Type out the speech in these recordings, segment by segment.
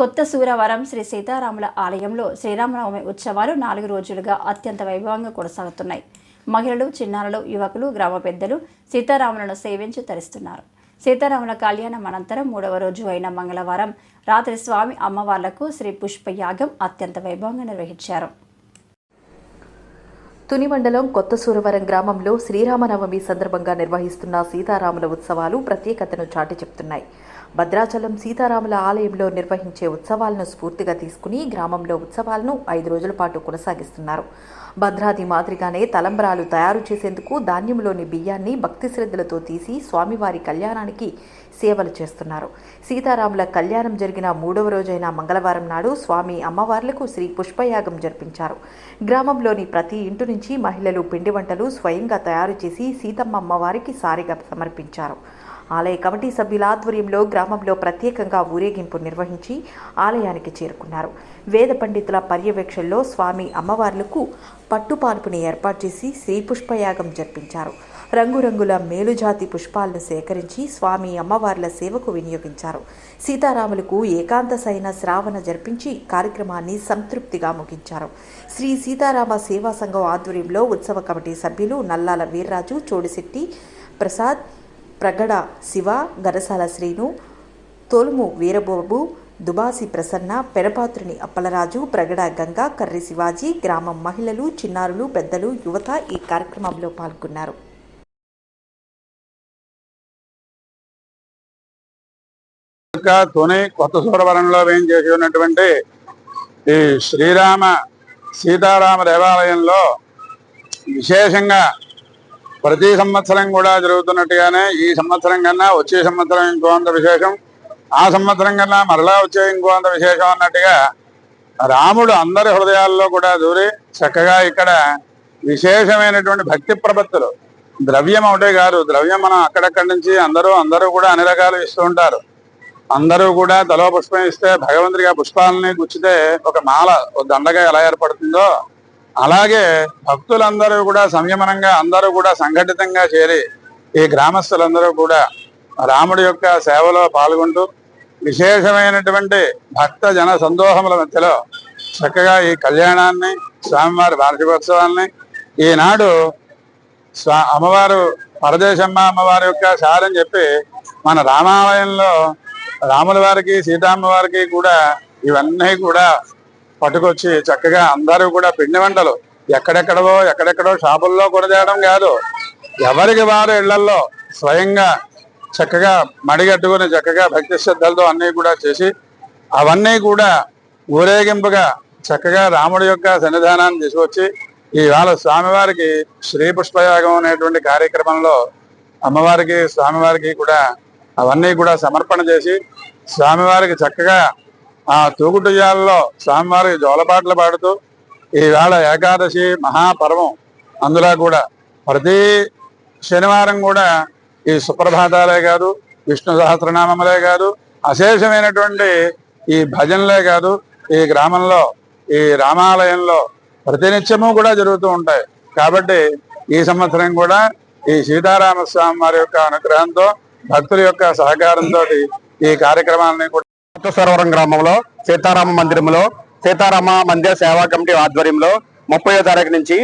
కొత్త సూరవరం శ్రీ సీతారాముల ఆలయంలో శ్రీరామనవమి ఉత్సవాలు నాలుగు రోజులుగా అత్యంత వైభవంగా కొనసాగుతున్నాయి. మహిళలు చిన్నారులు యువకులు గ్రామ పెద్దలు సీతారాములను సేవించి తరిస్తున్నారు. సీతారాముల కళ్యాణం అనంతరం మూడవ రోజు అయిన మంగళవారం రాత్రి స్వామి అమ్మవార్లకు శ్రీ పుష్పయాగం అత్యంత వైభవంగా నిర్వహించారు. తుని మండలం కొత్త సూరవరం గ్రామంలో శ్రీరామనవమి సందర్భంగా నిర్వహిస్తున్న సీతారాముల ఉత్సవాలు ప్రత్యేకతను చాటి చెప్తున్నాయి. భద్రాచలం సీతారాముల ఆలయంలో నిర్వహించే ఉత్సవాలను స్ఫూర్తిగా తీసుకుని గ్రామంలో ఉత్సవాలను ఐదు రోజుల పాటు కొనసాగిస్తున్నారు. భద్రాది మాదిరిగానే తలంబ్రాలు తయారు చేసేందుకు ధాన్యంలోని బియ్యాన్ని భక్తి శ్రద్ధలతో తీసి స్వామివారి కళ్యాణానికి సేవలు చేస్తున్నారు. సీతారాముల కళ్యాణం జరిగిన మూడవ రోజైన మంగళవారం నాడు స్వామి అమ్మవార్లకు శ్రీ పుష్పయాగం జరిపించారు. గ్రామంలోని ప్రతి ఇంటి నుంచి మహిళలు పిండి వంటలు స్వయంగా తయారు చేసి సీతమ్మ అమ్మవారికి సారిగా సమర్పించారు. ఆలయ కమిటీ సభ్యుల ఆధ్వర్యంలో గ్రామంలో ప్రత్యేకంగా ఊరేగింపు నిర్వహించి ఆలయానికి చేరుకున్నారు. వేద పండితుల పర్యవేక్షణలో స్వామి అమ్మవార్లకు పట్టుపాల్పుని ఏర్పాటు చేసి శ్రీ పుష్పయాగం జరిపించారు. రంగురంగుల మేలుజాతి పుష్పాలను సేకరించి స్వామి అమ్మవార్ల సేవకు వినియోగించారు. సీతారాములకు ఏకాంత సైన శ్రావణ జరిపించి కార్యక్రమాన్ని సంతృప్తిగా ముగించారు. శ్రీ సీతారామ సేవా సంఘం ఆధ్వర్యంలో ఉత్సవ కమిటీ సభ్యులు నల్లాల వీర్రాజు చోడిశెట్టి ప్రసాద్ ప్రగడ శివ గరసాల శ్రీను తోలుము వీరబాబు దుబాసి ప్రసన్న పెనపాత్రుని అప్పలరాజు ప్రగడ గంగా కర్రి శివాజీ గ్రామం మహిళలు చిన్నారులు పెద్దలు యువత ఈ కార్యక్రమంలో పాల్గొన్నారు. యొక్క కొత్త సూరవరంలో వేయించేసి ఉన్నటువంటి ఈ శ్రీరామ సీతారామ దేవాలయంలో విశేషంగా ప్రతి సంవత్సరం కూడా జరుగుతున్నట్టుగానే ఈ సంవత్సరం కన్నా వచ్చే సంవత్సరం ఇంకో అంత విశేషం. ఆ సంవత్సరం కన్నా మరలా వచ్చే ఇంకో అంత విశేషం అన్నట్టుగా రాముడు అందరి హృదయాల్లో కూడా దూరి చక్కగా ఇక్కడ విశేషమైనటువంటి భక్తి ప్రపత్తులు. ద్రవ్యం ఒకటే కాదు ద్రవ్యం మనం అక్కడక్కడి నుంచి అందరూ అందరూ కూడా అన్ని రకాలు ఇస్తూ ఉంటారు. అందరూ కూడా తలో పుష్పం ఇస్తే భగవంతుడిగా పుష్పాలని గుచ్చితే ఒక మాల ఒక దండగా ఎలా ఏర్పడుతుందో అలాగే భక్తులందరూ కూడా సంయమనంగా అందరూ కూడా సంఘటితంగా చేరి ఈ గ్రామస్తులందరూ కూడా రాముడి యొక్క సేవలో పాల్గొంటూ విశేషమైనటువంటి భక్త జన సందోహముల మధ్యలో చక్కగా ఈ కళ్యాణాన్ని స్వామివారి వార్షికోత్సవాల్ని ఈనాడు స్వా అమ్మవారు పరదేశమ్మ అమ్మవారి యొక్క శాలని చెప్పి మన రామాలయంలో రాముల వారికి సీతమ్మ వారికి కూడా ఇవన్నీ కూడా పట్టుకొచ్చి చక్కగా అందరూ కూడా పిండి వంటలు. ఎక్కడెక్కడో ఎక్కడెక్కడో షాపుల్లో కొనదేయడం కాదు. ఎవరికి వారు ఇళ్ళలో స్వయంగా చక్కగా మడిగట్టుకుని చక్కగా భక్తి శ్రద్ధలతో అన్నీ కూడా చేసి అవన్నీ కూడా ఊరేగింపుగా చక్కగా రాముడి యొక్క సన్నిధానాన్ని తీసుకొచ్చి ఇవాళ స్వామివారికి శ్రీ పుష్పయాగం అనేటువంటి కార్యక్రమంలో అమ్మవారికి స్వామివారికి కూడా అవన్నీ కూడా సమర్పణ చేసి స్వామివారికి చక్కగా ఆ తూగుటుయ్యాలలో స్వామివారి జోలపాటలు పాడుతూ ఈవేళ ఏకాదశి మహాపర్వం అందులో కూడా ప్రతి శనివారం కూడా ఈ సుప్రభాతాలే కాదు విష్ణు సహస్రనామములే కాదు అశేషమైనటువంటి ఈ భజనలే కాదు ఈ గ్రామంలో ఈ రామాలయంలో ప్రతినిత్యము కూడా జరుగుతూ ఉంటాయి. కాబట్టి ఈ సంవత్సరం కూడా ఈ సీతారామస్వామి వారి యొక్క అనుగ్రహంతో భక్తుల యొక్క సహకారంతో ఈ కార్యక్రమాలని కూడా సరోవరం గ్రామంలో సీతారామ మందిరంలో సీతారామ మందిర సేవా కమిటీ ఆధ్వర్యంలో ముప్పై తారీఖు నుంచి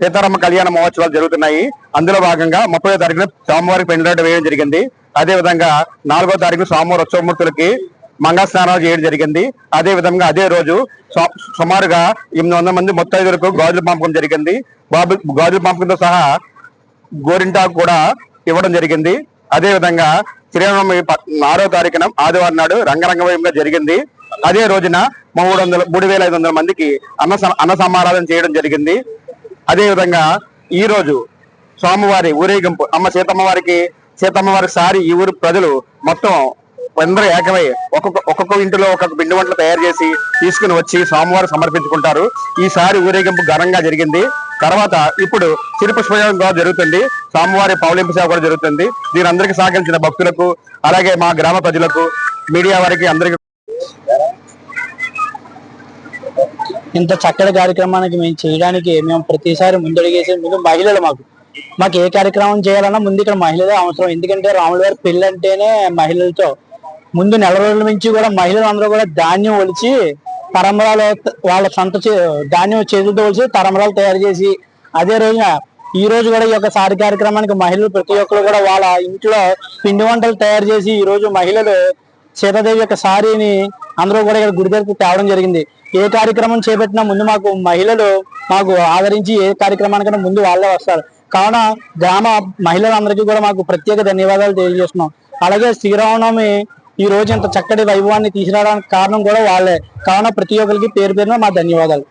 సీతారామ కళ్యాణ మహోత్సవాలు జరుగుతున్నాయి. అందులో భాగంగా ముప్పై తారీఖున స్వామివారికి పెండ్లాట వేయడం జరిగింది. అదే విధంగా నాలుగో తారీఖు స్వామివారి ఉత్సవమూర్తులకి మంగళ స్నానాలు చేయడం జరిగింది. అదే విధంగా అదే రోజు సుమారుగా ఎనిమిది వందల మంది ముత్తైదులకు గాజుల పంపకం జరిగింది. గాజులు గాజుల పంపకంతో సహా గోరింటాకు కూడా ఇవ్వడం జరిగింది. అదేవిధంగా విధంగా శ్రీరామనవమి ప- ఆరో తారీఖున ఆదివారం నాడు రంగరంగ జరిగింది. అదే రోజున మూడు వందల మూడు వేల ఐదు వందల మందికి అన్న అన్న సమారాధన చేయడం జరిగింది. అదేవిధంగా ఈరోజు ఈ రోజు స్వామివారి ఊరేగింపు అమ్మ సీతమ్మ వారికి సీతమ్మ వారి సారి ఈ ఊరు ప్రజలు మొత్తం అందరూ ఏకమై ఒక్కొక్క ఒక్కొక్క ఇంటిలో ఒక్కొక్క పిండి వంటలు తయారు చేసి తీసుకుని వచ్చి స్వామివారు సమర్పించుకుంటారు. ఈసారి ఊరేగింపు ఘనంగా జరిగింది. తర్వాత ఇప్పుడు సిరిపుష్పయోగం కూడా జరుగుతుంది. స్వామివారి పౌలింపు సేవ కూడా జరుగుతుంది. దీని అందరికీ సహకరించిన భక్తులకు అలాగే మా గ్రామ ప్రజలకు మీడియా వారికి అందరికీ ఇంత చక్కటి కార్యక్రమానికి మేము చేయడానికి మేము ప్రతిసారి ముందడిగేసే ముందు మహిళలు మాకు. మాకు ఏ కార్యక్రమం చేయాలన్నా ముందు ఇక్కడ మహిళలే అవసరం. ఎందుకంటే రాముల గారి పెళ్ళి అంటేనే మహిళలతో. ముందు నెల రోజుల నుంచి కూడా మహిళలు అందరూ కూడా ధాన్యం ఒలిచి తరంబరాలు వాళ్ళ సొంత చే- ధాన్యం చేతులతో ఒలిచి తరంబరాలు తయారు చేసి అదే రోజున ఈ రోజు కూడా ఈ యొక్క సారి కార్యక్రమానికి మహిళలు ప్రతి ఒక్కరు కూడా వాళ్ళ ఇంట్లో పిండి వంటలు తయారు చేసి ఈ రోజు మహిళలు సీతాదేవి యొక్క సారీని అందరూ కూడా ఇక్కడ గుడి దగ్గరికి తేవడం జరిగింది. ఏ కార్యక్రమం చేపట్టినా ముందు మాకు మహిళలు మాకు ఆదరించి ఏ కార్యక్రమానికైనా ముందు వాళ్ళే వస్తారు. కావున గ్రామ మహిళలందరికీ కూడా మాకు ప్రత్యేక ధన్యవాదాలు తెలియజేస్తున్నాం. అలాగే శ్రీరామనవమి ఈ రోజు ఇంత చక్కటి వైభవాన్ని తీసుకురావడానికి కారణం కూడా వాళ్ళే. కావున ప్రతి ఒక్కరికి పేరు పేరున మా ధన్యవాదాలు.